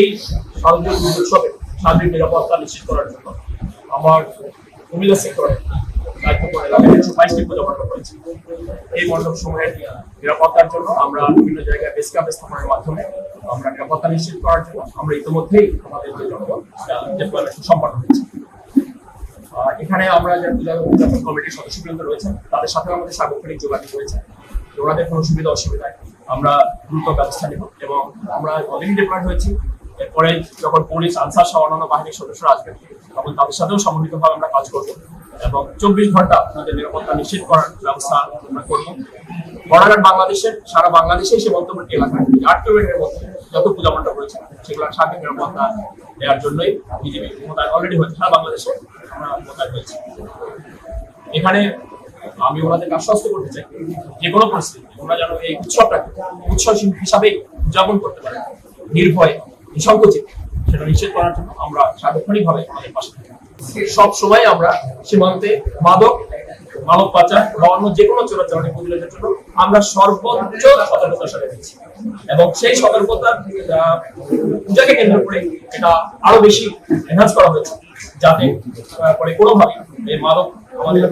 এই শারদীয় উৎসবে সার্বিক নিরাপত্তা নিশ্চিত করার জন্য আমার কুমিল্লা সেক্টরে এই সময়ের নিরাপত্তার জন্য আমরা বিভিন্ন জায়গায় মাধ্যমে আমরা নিরাপত্তা নিশ্চিত করার জন্য আমরা ইতিমধ্যেই আমাদের সম্পন্ন হয়েছে। এখানে আমরা যে পূজা কমিটির সদস্যবৃন্দ রয়েছেন, তাদের সাথে আমাদের সার্বক্ষণিক যোগাযোগ রয়েছে। ওনাদের কোনো সুবিধা অসুবিধায় আমরা দ্রুত ব্যবস্থা নেব এবং আমরা অলরেডি ডিপ্লয়েড হয়েছি। এরপরে যখন পুলিশ, আনসার সহ অন্যান্য বাহিনীর সদস্যরা আসবেন, তখন তাদের সাথেও সমন্বিতভাবে আমরা কাজ করব এবং চব্বিশ ঘণ্টা আপনাদের নিরাপত্তা নিশ্চিত করার ব্যবস্থা আমরা করব। বর্ডার বাংলাদেশের, সারা বাংলাদেশে সীমান্তবর্তী এলাকায় আট কিলোমিটারের মধ্যে যত পূজা মণ্ডপ রয়েছে সেগুলো সার্বিক নিরাপত্তা দেওয়ার জন্যই বিজেপি মোতায়েন অলরেডি হয়েছে, সারা বাংলাদেশে। হয়েছি। এখানে আমি ওনাদেরকে আশ্বস্ত করতে চাই, যে কোনো পরিস্থিতি ওনারা যেন এই উৎসবটাকে উৎসব হিসাবে উদযাপন করতে পারে নির্ভয়ে নিঃসংকোচিত সেটা নিশ্চিত করার জন্য আমরা সার্বক্ষণিকভাবে আমাদের পাশে থাকি। সব সময় আমরা সীমান্তে মাদক, মানব পাচার বা অন্য যে কোনো চোরাচালানি প্রতিরোধের জন্য আমরা সর্বোচ্চ সতর্কতার সাথে দিচ্ছি এবং সেই সতর্কতার পূজাকে কেন্দ্র করে এটা আরও বেশি এনহান্স করা হয়েছে। যাতে পরে কোনোভাবে এই মাদক আমাদের।